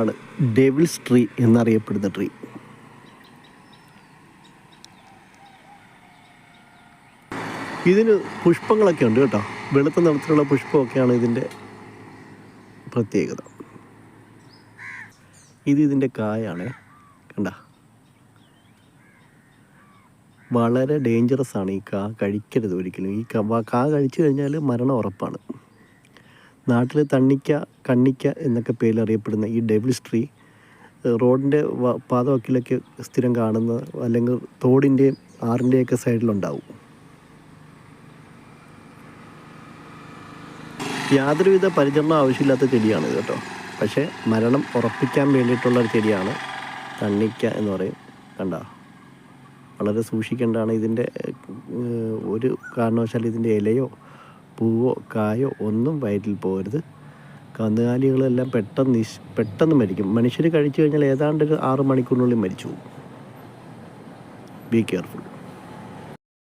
ആണ്. Devils tree എന്നറിയപ്പെടുന്ന tree ഇതിന് പുഷ്പങ്ങളൊക്കെ ഉണ്ട് കേട്ടോ. വെളുത്ത നിറത്തിലുള്ള പുഷ്പമൊക്കെയാണ് ഇതിന്റെ പ്രത്യേകത. ഇത് ഇതിന്റെ കായാണ്. കണ്ട? വളരെ ഡേഞ്ചറസ് ആണ് ഈ കാ കഴിക്കരുത് ഒരിക്കലും. ഈ കാ കാ കഴിച്ചു കഴിഞ്ഞാൽ മരണം ഉറപ്പാണ്. നാട്ടിൽ തണ്ണിക്ക കണ്ണിക്ക എന്നൊക്കെ പേരിൽ അറിയപ്പെടുന്ന ഈ ഡെവിൾസ് ട്രീ റോഡിന്റെ പാതവക്കിലൊക്കെ സ്ഥിരം കാണുന്ന അല്ലെങ്കിൽ തോടിന്റെയും ആറിന്റെയൊക്കെ സൈഡിലുണ്ടാവും. യാതൊരുവിധ പരിചരണം ആവശ്യമില്ലാത്ത ചെടിയാണ് കേട്ടോ. പക്ഷേ മരണം ഉറപ്പിക്കാൻ വേണ്ടിയിട്ടുള്ള ഒരു ചെടിയാണ് തണ്ണിക്ക എന്ന് പറയും. കണ്ട? വളരെ സൂക്ഷിക്കേണ്ടതാണ് ഇതിന്റെ ഒരു കാരണവശാലും ഇതിന്റെ ഇലയോ പൂവോ കായോ ഒന്നും വയറ്റിൽ പോകരുത്. കന്നുകാലികളെല്ലാം പെട്ടെന്ന് നിശ് പെട്ടെന്ന് മരിക്കും. മനുഷ്യർ കഴിച്ചു കഴിഞ്ഞാൽ ഏതാണ്ട് ഒരു ആറ് മണിക്കൂറിനുള്ളിൽ മരിച്ചു പോകും. Be careful